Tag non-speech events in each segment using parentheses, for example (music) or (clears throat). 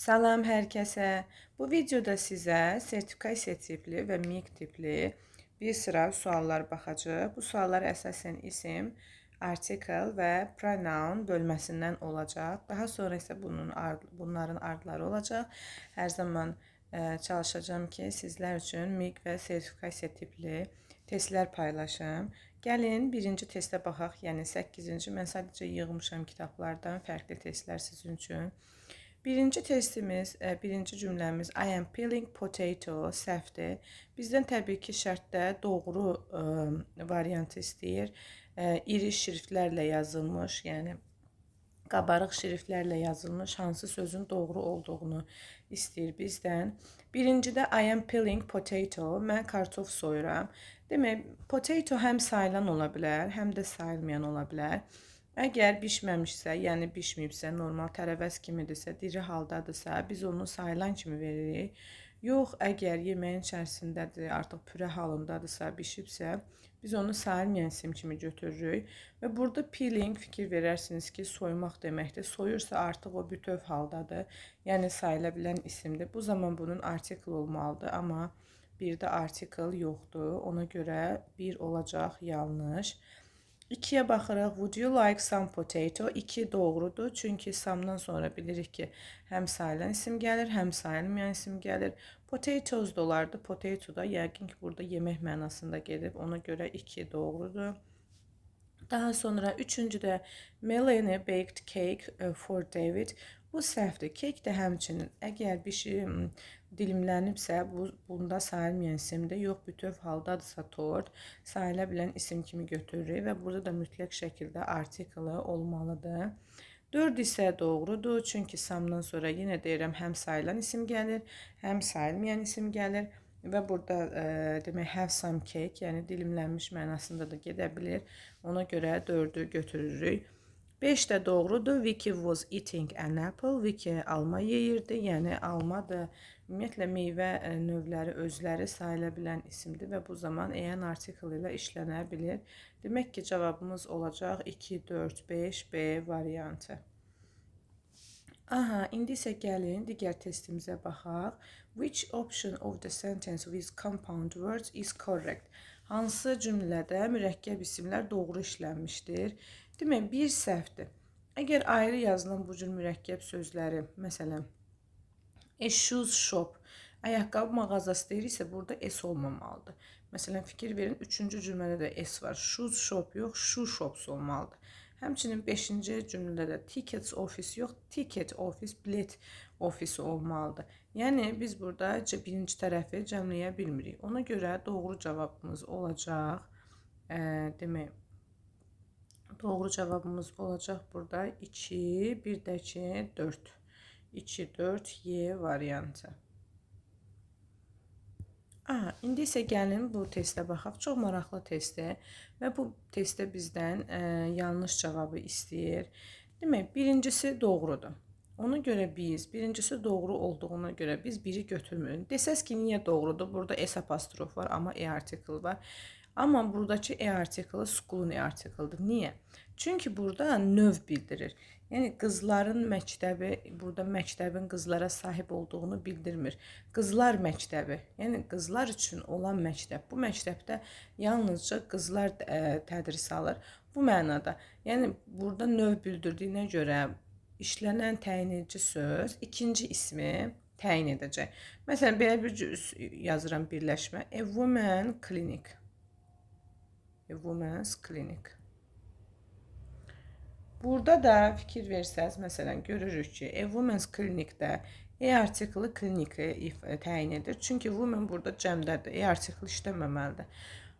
Salam hər kəsə. Bu videoda sizə sertifikasiya tipli və MIQ tipli bir sıra suallar baxacağıq. Bu suallar əsasən isim, artikel və pronoun bölməsindən olacaq. Daha sonra isə bunun bunların ardları olacaq. Hər zaman ə, çalışacağam ki, sizlər üçün MIQ və sertifikasiya tipli testlər paylaşım. Gəlin birinci testə baxaq. Yəni 8-ci mən sadəcə yığmışam kitablardan fərqli testlər sizin üçün. Birinci testimiz, e, birinci cümləmiz I am peeling potato səhvdir. Bizdən təbii ki, şərtdə doğru ə, e, variantı istəyir. Ə, e, iri şriftlərlə yazılmış, yəni qabarıq şriftlərlə yazılmış hansı sözün doğru olduğunu istəyir bizdən. Birincidə I am peeling potato. Mən kartof soyuram. Demək, potato həm sayılan ola bilər, həm də sayılmayan ola bilər. Əgər bişməmişsə, yəni bişməyibsə, normal tərəvəz kimidirsə, diri haldadırsa, biz onu sayılan kimi veririk. Yox, əgər yeməyin içərisindədir, artıq pürə halındadırsa, bişibsə, biz onu sayılmayan sim kimi götürürük. Və burada peeling fikir verərsiniz ki, soymaq deməkdir. Soyursa artıq o bütöv haldadır. Yəni sayıla bilən isimdir. Bu zaman bunun artikel olmalıdır, amma bir də artikel yoxdur. Ona görə bir olacaq yanlış. 2'ye baxırıq. Would you like some potato? 2 doğrudur. Çünki samdan sonra bilirik ki, həm sayılan isim gəlir, həm sayılmayan isim gəlir. Potatoes da olardı. Potato da yəqin ki, burada yemək mənasında gedib. Ona görə 2 doğrudur. Daha sonra üçüncüdə Melanie baked cake uh, for David. Bu səhvdir. Kek də həmçinin əgər bir şey dilimlənibsə, bu bunda sayılmayan isimdir. Yox, bütöv haldadırsa tort sayıla bilən isim kimi götürürük və burada da mütləq şəkildə artiklı olmalıdır. 4 isə doğrudur. Çünki samdan sonra yenə deyirəm, həm sayılan isim gəlir, həm sayılmayan isim gəlir və burada e, demək have some cake, yəni dilimlənmiş mənasında da gedə bilər. Ona görə 4-ü götürürük. 5 də doğrudur. Vicky was eating an apple. Vicky alma yeyirdi. Yəni alma da ümumiyyətlə meyvə e, növləri özləri sayıla bilən isimdir və bu zaman en artikel ilə işlənə bilir. Demək ki, cavabımız olacaq 2, 4, 5, B variantı. Aha, indi isə gəlin digər testimizə baxaq. Which option of the sentence with compound words is correct? Hansı cümlədə mürəkkəb isimlər doğru işlənmişdir? Demək, bir səhvdir. Əgər ayrı yazılan bu cür mürəkkəb sözləri, məsələn, a shoes shop, ayaqqabı mağazası deyirsə, burada s olmamalıdır. Məsələn, fikir verin, üçüncü cümlədə də s var. Shoes shop yox, shoe shops olmalıdır. Həmçinin 5-ci cümlədə tickets office yox, ticket office, bilet ofisi olmalıdır. Yəni biz burada birinci tərəfi cəmləyə bilmirik. Ona görə doğru cavabımız olacaq. E, demək, Doğru cevabımız olacak burada 2, bir də ki 4. 2, 4, Y variantı. Aha, indi isə gəlin bu testə baxaq. Çox maraqlı testdir və bu testdə bizdən ə, e, yanlış cavabı istəyir. Demək, birincisi doğrudur. Ona görə biz, birincisi doğru olduğuna görə biz biri götürmürük. Desəz ki, niyə doğrudur? Burada S apostrof var, amma E artikel var. Ama buradaki e artiklı school'un e artiklıdır. Niye? Çünkü burada növ bildirir. Yəni qızların məktəbi burada məktəbin qızlara sahib olduğunu bildirmir. Qızlar məktəbi, yəni qızlar üçün olan məktəb. Bu məktəbdə yalnızca qızlar e, tədris alır. Bu mənada. Yəni burada növ bildirdiyinə görə işlənən təyin edici söz ikinci ismi təyin edəcək. Məsələn, belə bir yazıram birləşmə. A woman clinic. Women's Clinic. Burada da fikir versəz, məsələn, görürük ki, A Women's Clinic-də E artiklı kliniki təyin edir. Çünki women burada cəmdədir. E artiklı işləməməlidir.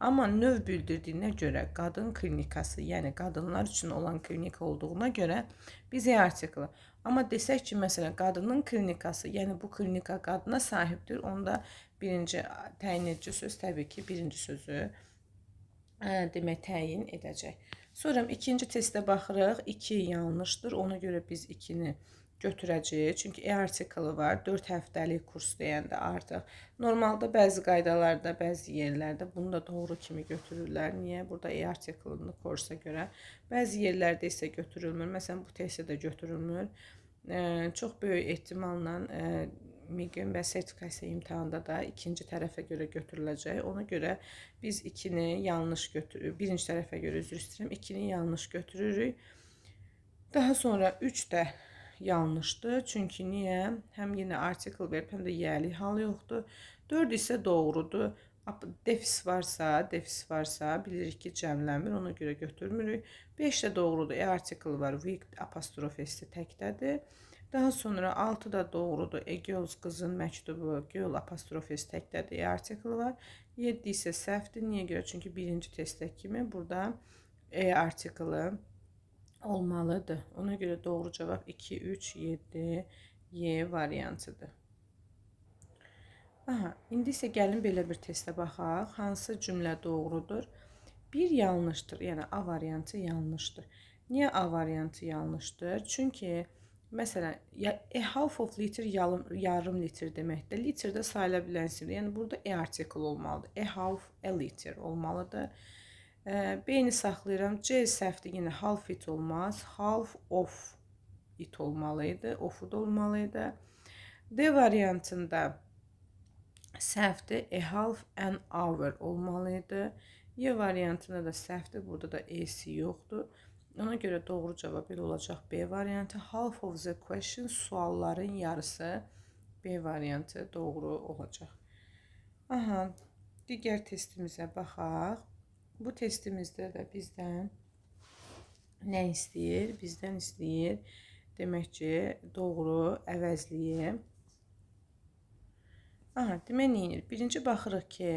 Amma növ bildirdiyinə görə qadın klinikası, yəni qadınlar üçün olan klinik olduğuna görə biz E artiklı. Amma desək ki, məsələn, qadının klinikası, yəni bu klinika qadına sahibdir, onda birinci təyin edici söz təbii ki, birinci sözü demək təyin edəcək. Sonra ikinci testə baxırıq. 2 yanlışdır. Ona görə biz 2-ni götürəcəyik. Çünki e artiklı var. 4 həftəlik kurs deyəndə artıq. Normalda bəzi qaydalarda, bəzi yerlərdə bunu da doğru kimi götürürlər. Niyə? Burada e artiklını kursa görə. Bəzi yerlərdə isə götürülmür. Məsələn, bu testdə də götürülmür. çox böyük ehtimalla MİQIM və sertifikasiya imtahanında da ikinci tərəfə görə götürüləcək. Ona görə biz 2-ni yanlış götürürük. Birinci tərəfə görə üzr istəyirəm. 2-ni yanlış götürürük. Daha sonra 3 də yanlışdır. Çünki niyə? Həm yenə artikel verib, həm də yəli hal yoxdur. 4 isə doğrudur. Defis varsa, defis varsa bilirik ki, cəmlənmir, ona görə götürmürük. 5 də doğrudur. E artikel var, week apostrof s təkdədir. Daha sonra 6 da doğrudur. E girls qızın məktubu, girl apostrof s təkdədir. E artikel var. 7 isə səhvdir. Niyə görə? Çünki birinci testdə kimi burada e artikeli olmalıdır. Ona görə doğru cavab 2, 3, 7, Y variantıdır. Aha, indi isə gəlin belə bir testə baxaq. Hansı cümlə doğrudur? Bir yanlışdır. Yəni A variantı yanlışdır. Niyə A variantı yanlışdır? Çünki məsələn, a half of liter yarım, yarım litr deməkdir. Litrdə sayıla bilən isimdir. Yəni burada e artikel olmalıdır. A half a liter olmalıdır. E, B-ni saxlayıram. C səhvdir. Yenə half it olmaz. Half of it olmalıydı. Of da olmalıydı. D variantında səhvdir. A half an hour olmalıydı. Y variantında da səhvdir. Burada da e'si yoxdur. Ona görə doğru cavab belə olacaq B variantı. Half of the question sualların yarısı B variantı doğru olacaq. Aha, digər testimizə baxaq. Bu testimizdə də bizdən nə istəyir? Bizdən istəyir. Demək ki, doğru əvəzliyi. Aha, demək neyinir? Birinci baxırıq ki,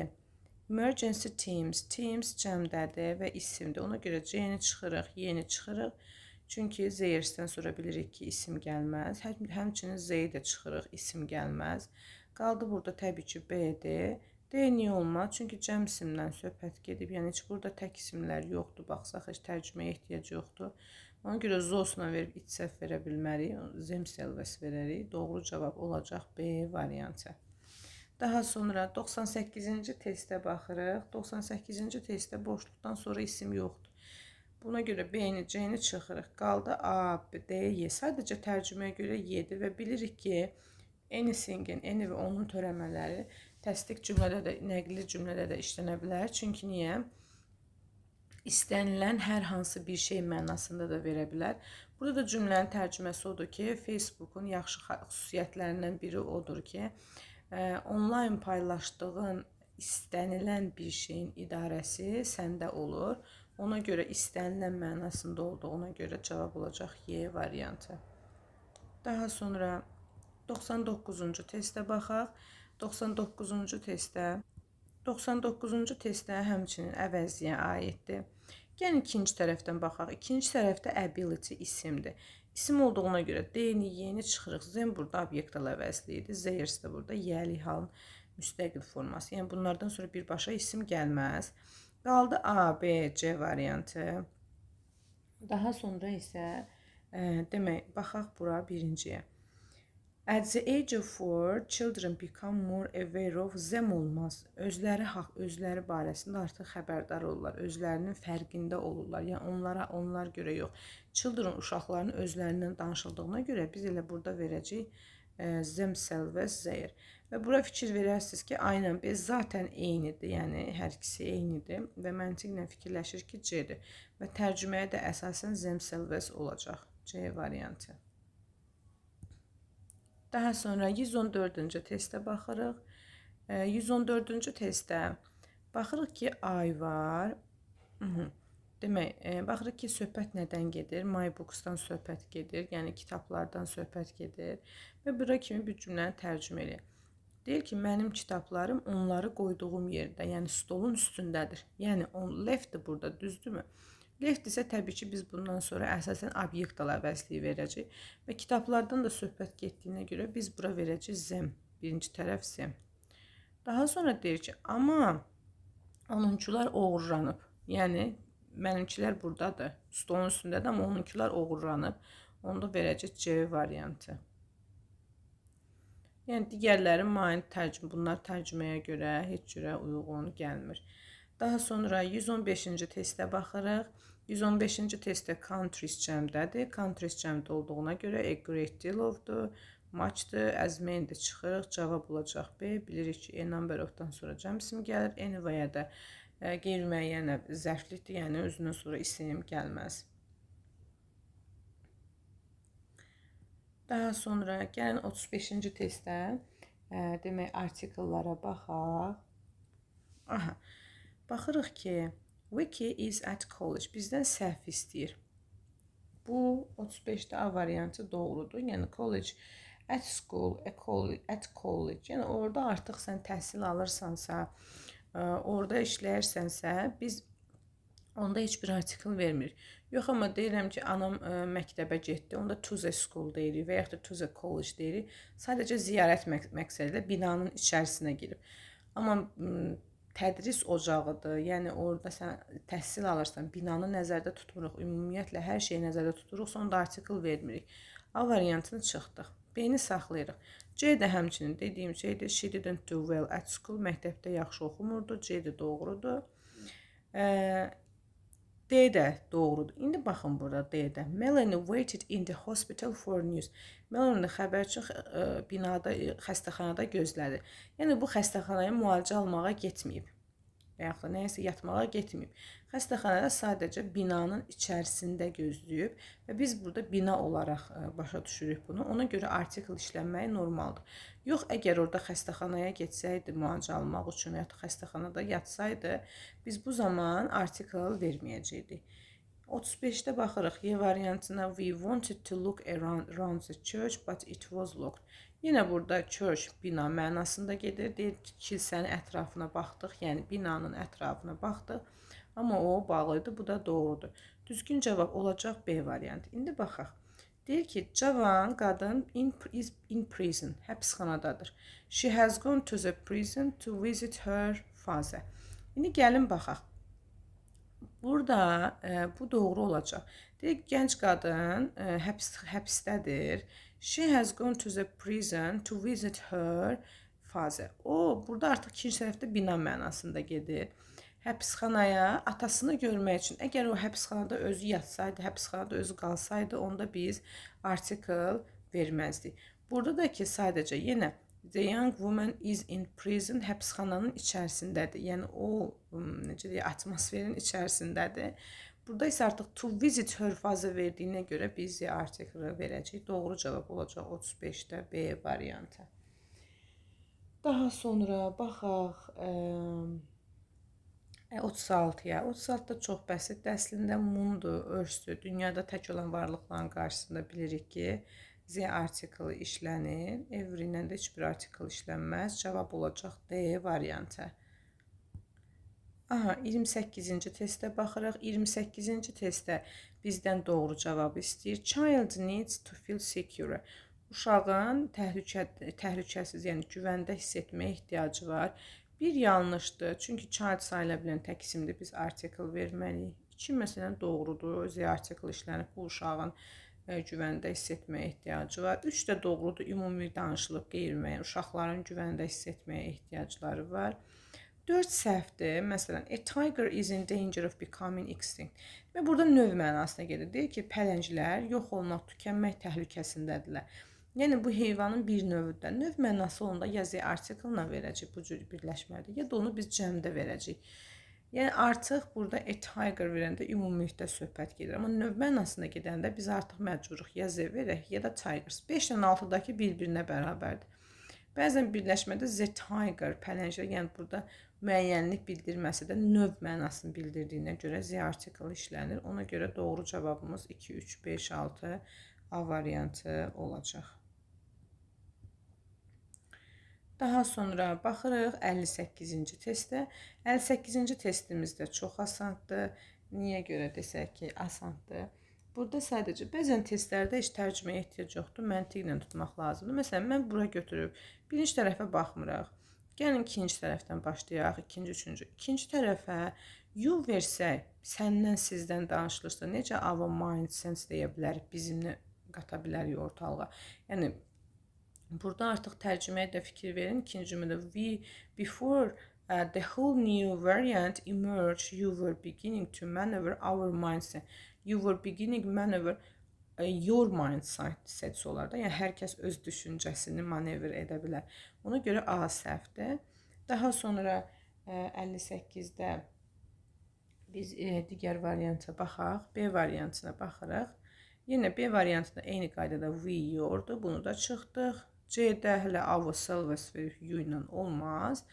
emergency teams, teams cəmdədir və isimdir. Ona görə C-ni çıxırıq, Y-ni çıxırıq. Çünki Zeyersdən sonra bilirik ki, isim gəlməz. Həm, həmçinin Z-yi də çıxırıq, isim gəlməz. Qaldı burada təbii ki, B-dir. D niyə olmaz? Çünki cəm isimdən söhbət gedib. Yəni heç burada tək isimlər yoxdur. Baxsaq heç tərcüməyə ehtiyac yoxdur. Ona görə zosla verib itsəf verə bilmərik. Zemselves verərik. Doğru cavab olacaq B variantı. Daha sonra 98-ci testə baxırıq. 98-ci testdə boşluqdan sonra isim yoxdur. Buna görə B-ni, çıxırıq. Qaldı A, D, Y. Sadəcə tərcüməyə görə Y-dir və bilirik ki, anything-in, any və onun törəmələri təsdiq cümlədə də, nəqli cümlədə də işlənə bilər. Çünki niyə? İstənilən hər hansı bir şey mənasında da verə bilər. Burada da cümlənin tərcüməsi odur ki, Facebookun yaxşı xüsusiyyətlərindən biri odur ki, e, onlayn paylaşdığın istənilən bir şeyin idarəsi səndə olur. Ona görə istənilən mənasında olduğuna görə cavab olacaq Y variantı. Daha sonra 99-cu testə baxaq. 99-cu testdə 99-cu testdə həmçinin əvəziyə aiddir. Gəlin ikinci tərəfdən baxaq. İkinci tərəfdə ability isimdir. İsim olduğuna görə D-ni, Y-ni çıxırıq. Zen burada obyektal əvəzliyidir. Zeyrs də burada yəli halın müstəqil forması. Yəni bunlardan sonra birbaşa isim gəlməz. Qaldı A, B, C variantı. Daha sonra isə e, demək, baxaq bura birinciyə. At the age of four, children become more aware of them olmaz. Özləri haqq, özləri barəsində artıq xəbərdar olurlar. Özlərinin fərqində olurlar. Yəni onlara onlar görə yox. Children uşaqların özlərindən danışıldığına görə biz elə burada verəcəyik e, themselves their. Və bura fikir verərsiniz ki, aynən B zaten eynidir. Yəni hər ikisi eynidir və məntiqlə fikirləşir ki, C-dir. Və tərcüməyə də əsasən themselves olacaq. C variantı. Daha sonra 114-cü testə baxırıq. E, 114-cü testdə baxırıq ki, ay var. Demək, e, baxırıq ki, söhbət nədən gedir? My books-dan söhbət gedir, yəni kitablardan söhbət gedir və bura kimi bir cümləni tərcümə edin. Deyir ki, mənim kitablarım onları qoyduğum yerdə, yəni stolun üstündədir. Yəni on left-dir burada, düzdürmü? Left isə təbii ki, biz bundan sonra əsasən obyektal əvəzliyi verəcəyik və kitablardan da söhbət getdiyinə görə biz bura verəcəyik zem. Birinci tərəf zem. Daha sonra deyir ki, amma onunkular oğurlanıb. Yəni mənimkilər burdadır. Stolun üstündədir, amma onunkular oğurlanıb. Onda verəcək C variantı. Yəni digərləri main tərcüm bunlar tərcüməyə görə heç cürə uyğun gəlmir. Daha sonra 115-ci testə baxırıq. 115-ci testdə countries cəmdədir. Countries cəmdə olduğuna görə a great deal of-dur, much-dır, as many-də çıxırıq. Cavab olacaq B. Bilirik ki, a number of-dan sonra cəm ismi gəlir. Anyway-ə də e, qeyri-müəyyən zərflikdir, yəni özündən sonra isim gəlməz. Daha sonra gəlin 35-ci testdə e, demək artikellara baxaq. Aha. Baxırıq ki, Wiki is at college. Bizdən səhv istəyir. Bu 35-də A variantı doğrudur. Yəni college at school, a college, at college. Yəni orada artıq sən təhsil alırsansa, ə, orada işləyirsənsə, biz onda heç bir artikel vermir. Yox amma deyirəm ki, anam ə, məktəbə getdi. Onda to the school deyirik və yaxud da to the college deyirik. Sadəcə ziyarət məq məqsədilə binanın içərisinə girib. Amma tədris ocağıdır. Yəni orada sən təhsil alırsan, binanı nəzərdə tutmuruq, ümumiyyətlə hər şeyi nəzərdə tuturuq, sonda artikel vermirik. A variantını çıxdıq. B-ni saxlayırıq. C də həmçinin dediyim şeydir. She didn't do well at school. Məktəbdə yaxşı oxumurdu. C də doğrudur. Ə, D də doğrudur. İndi baxın burada D-də. Melanie waited in the hospital for news. Melanie xəbərçi ə, binada, xəstəxanada gözlədi. Yəni bu xəstəxanaya müalicə almağa getməyib və yaxud da nəyəsə yatmağa getməyib. Xəstəxanada sadəcə binanın içərisində gözləyib və biz burada bina olaraq ə, başa düşürük bunu. Ona görə artikel işlənməyi normaldır. Yox, əgər orada xəstəxanaya getsəydi müalicə almaq üçün və ya da xəstəxanada yatsaydı, biz bu zaman artikel verməyəcəkdik. 35-də baxırıq Y variantına we wanted to look around, around the church but it was locked. Yenə burada church bina mənasında gedir. Deyir ki, kilsənin ətrafına baxdıq, yəni binanın ətrafına baxdıq. Amma o bağlı idi. Bu da doğrudur. Düzgün cavab olacaq B variantı. İndi baxaq. Deyir ki, cavan qadın in, is in prison, həbsxanadadır. She has gone to the prison to visit her father. İndi gəlin baxaq. Burada e, bu doğru olacaq. Deyir gənc qadın e, həbs həbsdədir. She has gone to the prison to visit her father. O, burada artıq ikinci tərəfdə bina mənasında gedir. Həbsxanaya atasını görmək üçün, əgər o həbsxanada özü yatsaydı, həbsxanada özü qalsaydı, onda biz artikel verməzdik. Burada da ki, sadəcə yenə The young woman is in prison həbsxananın içərisindədir. Yəni o necə deyək, atmosferin içərisindədir. Burada isə artıq to visit her fazla verdiyinə görə biz artiklı verəcəyik. Doğru cavab olacaq 35-də B variantı. Daha sonra baxaq ə, 36-ya. 36-da çox bəsitdir. Əslində mumdur, örsdür. Dünyada tək olan varlıqların qarşısında bilirik ki, Z artiklı işlənir. Every ilə də heç bir artikl işlənməz. Cavab olacaq D variantı. Aha, 28-ci testə baxırıq. 28-ci testdə bizdən doğru cavab istəyir. Child needs to feel secure. Uşağın təhlükə təhlükəsiz, yəni güvəndə hiss etməyə ehtiyacı var. Bir yanlışdır. Çünki child sayıla bilən tək isimdə biz artikel verməliyik. 2 məsələn doğrudur. Özü artikel işlənib bu uşağın güvəndə hiss etməyə ehtiyacı var. 3 də doğrudur. Ümumi danışılıb qeyri-müəyyən uşaqların güvəndə hiss etməyə ehtiyacları var. 4 səhvdir. Məsələn, a tiger is in danger of becoming extinct. Və burada növ mənasına gedir. Deyir ki, pələnglər yox olmaq, tükənmək təhlükəsindədirlər. Yəni bu heyvanın bir növüdür. Növ mənası onda ya z artiklına verəcək bu cür birləşmədə, ya da onu biz cəmdə verəcəyik. Yəni artıq burada a tiger verəndə ümumilikdə söhbət gedir. Amma növ mənasına gedəndə biz artıq məcburuq ya z verək, ya da tigers. 5 ilə 6-dakı bir-birinə bərabərdir. Bəzən birləşmədə the tiger, pələnglər, yəni burada müəyyənlik bildirməsə də növ mənasını bildirdiyinə görə z artikl işlənir. Ona görə doğru cavabımız 2, 3, 5, 6 A variantı olacaq. Daha sonra baxırıq 58-ci testə. 58-ci testimiz də çox asandır. Niyə görə desək ki, asandır? Burada sadəcə bəzən testlərdə heç tərcüməyə ehtiyac yoxdur, məntiqlə tutmaq lazımdır. Məsələn, mən bura götürüb birinci tərəfə baxmırıq. Gəlin ikinci tərəfdən başlayaq, ikinci, üçüncü. İkinci tərəfə you versək, səndən, sizdən danışılırsa, necə our mind sense deyə bilərik, bizimlə qata bilərik ortalığa. Yəni burada artıq tərcüməyə də fikir verin. İkinci cümlədə we before uh, the whole new variant emerged. You were beginning to maneuver our mindset. You were beginning maneuver uh, your mindset olar da. Yəni öz düşüncəsini manevr edə bilər. Ona görə A səhvdir. Daha sonra e, 58-də biz e, digər varianta baxaq. B variantına baxırıq. Yenə B variantında eyni qaydada we yordu. Bunu da çıxdıq. C-də hələ ourselves və you ilə olmaz.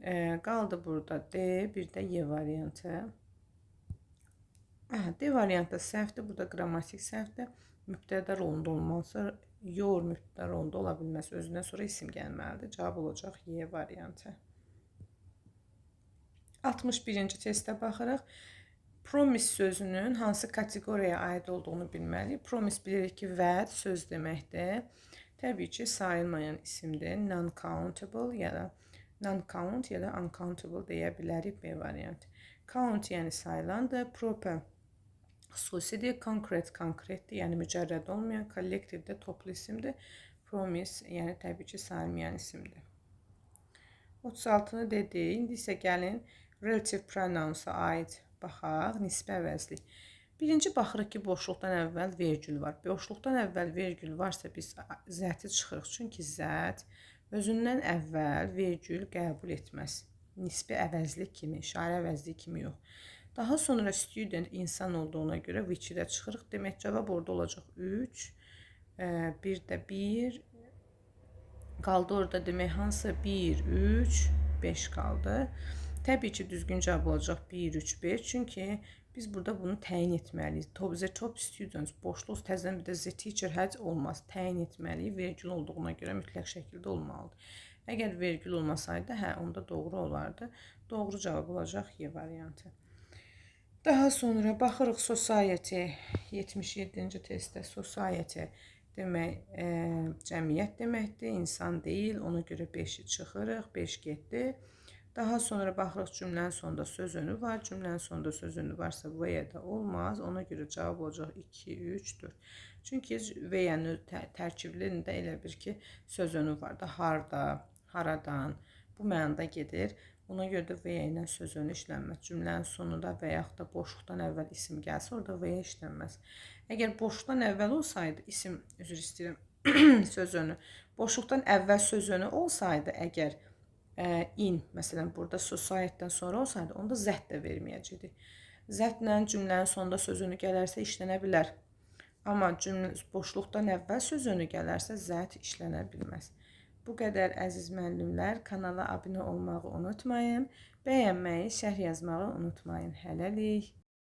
E, qaldı burada D, bir də Y variantı. Hə, D variantı səhvdir. Burada qrammatik səhvdir. Mübtədə rolunda olmalısa your mübtədə rolunda ola bilməz. Özündən sonra isim gəlməlidir. Cavab olacaq Y variantı. 61-ci testə baxırıq. Promise sözünün hansı kateqoriyaya aid olduğunu bilməliyik. Promise bilirik ki, vəd söz deməkdir. Təbii ki, sayılmayan isimdir. Non-countable ya da non-count ya da uncountable deyə bilərik B variantı. Count yəni sayılandır. Proper xüsusidir. Concrete konkretdir, yəni mücərrəd olmayan. Collective də toplu isimdir. Promise yəni təbii ki, sayılmayan isimdir. 36-nı dedi. İndi isə gəlin relative pronounsa aid baxaq, nisbə əvəzlik. Birinci baxırıq ki, boşluqdan əvvəl vergül var. Boşluqdan əvvəl vergül varsa biz zəti çıxırıq. Çünki zət özündən əvvəl vergül qəbul etməz. Nisbi əvəzlik kimi, işarə əvəzlik kimi yox. Daha sonra student insan olduğuna görə which-i də çıxırıq. Demək cavab orada olacaq 3. E, bir də 1. Qaldı orada demək hansı 1, 3, 5 qaldı. Təbii ki, düzgün cavab olacaq 1, 3, 5. Çünki biz burada bunu təyin etməliyik. The top students boşluq təzədən bir də the teacher had olmaz. Təyin etməliyik. Vergül olduğuna görə mütləq şəkildə olmalıdır. Əgər vergül olmasaydı, hə, onda doğru olardı. Doğru cavab olacaq Y variantı. Daha sonra baxırıq society 77-ci testdə society demək e, cəmiyyət deməkdir, insan deyil. Ona görə 5-i çıxırıq, 5 getdi. Daha sonra baxırıq cümlənin sonunda söz önü var. Cümlənin sonunda söz önü varsa və da olmaz. Ona görə cavab olacaq 2, 3, 4. Çünki və-nin tə tərkiblində elə bir ki, söz var da harda, haradan bu mənada gedir. Ona görə də və ilə söz önü. Cümlənin sonunda və yaxud da boşluqdan əvvəl isim gəlsə, orada və işlənməz. Əgər boşluqdan əvvəl olsaydı, isim üzr istəyirəm, (clears throat) söz önü. Boşluqdan əvvəl söz olsaydı, əgər ə, in, məsələn, burada society-dən sonra olsaydı, onda zət də verməyəcəkdi. Zətlə cümlənin sonunda söz önü gələrsə işlənə bilər. Amma cümlə boşluqdan əvvəl söz önü gələrsə zət işlənə bilməz. Bu qədər əziz müəllimlər, kanala abunə olmağı unutmayın. Bəyənməyi, şərh yazmağı unutmayın. Hələlik.